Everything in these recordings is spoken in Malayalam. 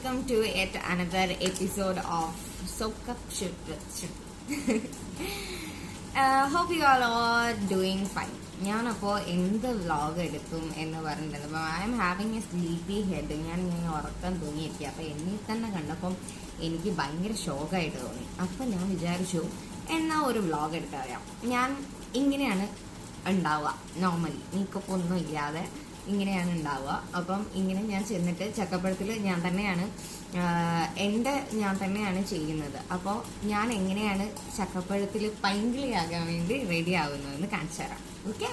welcome to yet another episode of Soak Up you with Shoot. uh, hope you. ഞാനപ്പോൾ എന്ത് വ്ളോഗ് എടുക്കും എന്ന് പറഞ്ഞിട്ടുണ്ട് അപ്പം I'm having a sleepy head ഞാൻ ഇങ്ങനെ ഉറക്കം തൂങ്ങിയിരിക്കുക അപ്പോൾ എന്നെ തന്നെ കണ്ടപ്പം എനിക്ക് ഭയങ്കര ഷോക്കായിട്ട് തോന്നി. അപ്പം ഞാൻ വിചാരിച്ചു എന്നാൽ ഒരു വ്ളോഗ് എടുത്തറിയാം ഞാൻ ഇങ്ങനെയാണ് ഉണ്ടാവുക. നോർമലി മേക്കപ്പ് ഒന്നും ഇല്ലാതെ ഇങ്ങനെയാണ് ഉണ്ടാവുക. അപ്പം ഇങ്ങനെ ഞാൻ ചെന്നിട്ട് ചക്കപ്പഴത്തിൽ ഞാൻ തന്നെയാണ് എന്റെ ഞാൻ തന്നെയാണ് ചെയ്യുന്നത്. അപ്പോൾ ഞാൻ എങ്ങനെയാണ് ചക്കപ്പഴത്തിൽ പൈങ്കിളിയാകാൻ വേണ്ടി റെഡി ആകുന്നതെന്ന് കാണിച്ചു തരാം. ഓക്കെ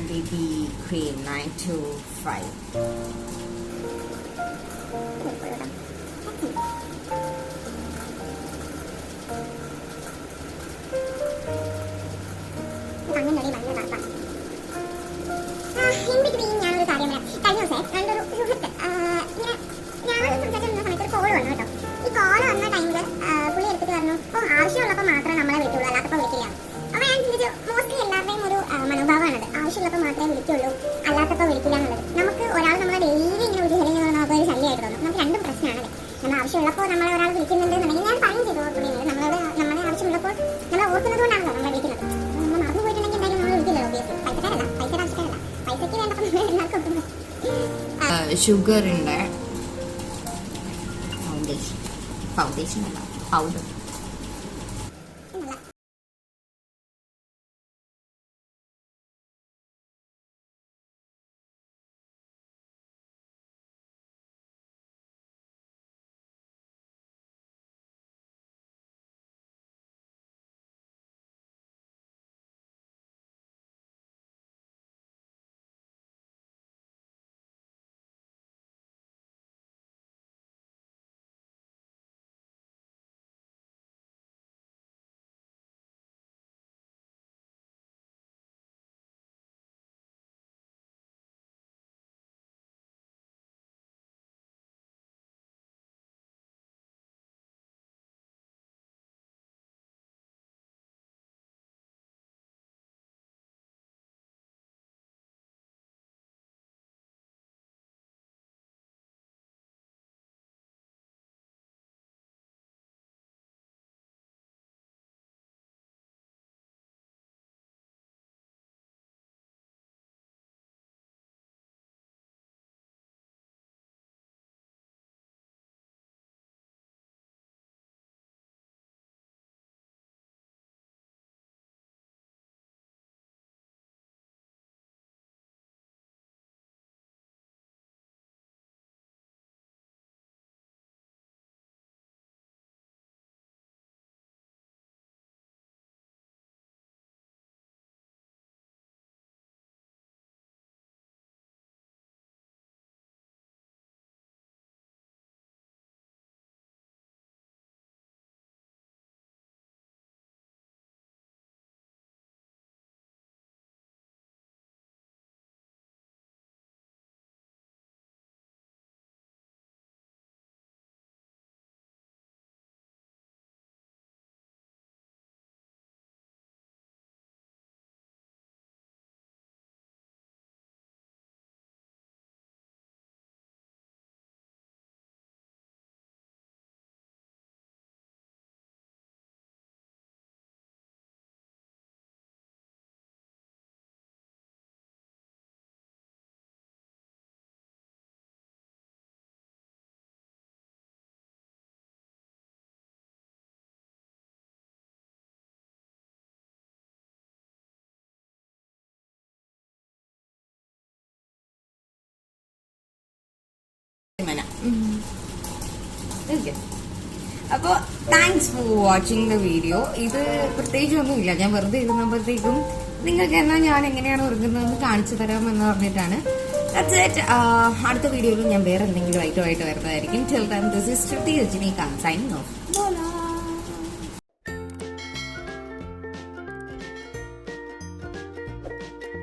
and BB cream 925 ആവശ്യമുള്ളപ്പോൾ നമ്മളെ ഒരാൾ വിളിക്കുന്നുണ്ട് എന്നുണ്ടെങ്കിൽ ഞാൻ പറയും ചെയ്തു പുള്ളിയോട് നമ്മളോട് നമ്മളെ ആവശ്യമുള്ളപ്പോൾ നമ്മളെ ഓർക്കുന്നത് കൊണ്ടാണല്ലോ നമ്മളെ വിളിക്കുന്നത് നമ്മൾ മറന്നു പോയിട്ടുണ്ടെങ്കിൽ എന്തായാലും നമ്മൾ വിളിക്കില്ല ഒബിയസ്ലി പൈസക്കാരല്ല പൈസ ആവശ്യക്കാരല്ല. പൈസയ്ക്ക് വേണ്ടപ്പോൾ നമ്മൾ എല്ലാവർക്കും ഷുഗർ ഉണ്ട്. ഫൗണ്ടേഷൻ ഫൗണ്ടേഷൻ അല്ല പൗഡർ അപ്പോൾ thanks for watching the video ഇത് പ്രത്യേകിച്ച് ഒന്നുമില്ല ഞാൻ വെറുതെ ഇരുന്നപ്പോഴത്തേക്കും നിങ്ങൾക്ക് എന്നാൽ ഞാൻ എങ്ങനെയാണ് ഒരുങ്ങുന്നതെന്ന് കാണിച്ചു തരാമെന്ന് പറഞ്ഞിട്ടാണ്. അടുത്ത വീഡിയോയിൽ ഞാൻ വേറെ എന്തെങ്കിലും ഐറ്റമായിട്ട് വരുന്നതായിരിക്കും. This is Shruti Rajani signing off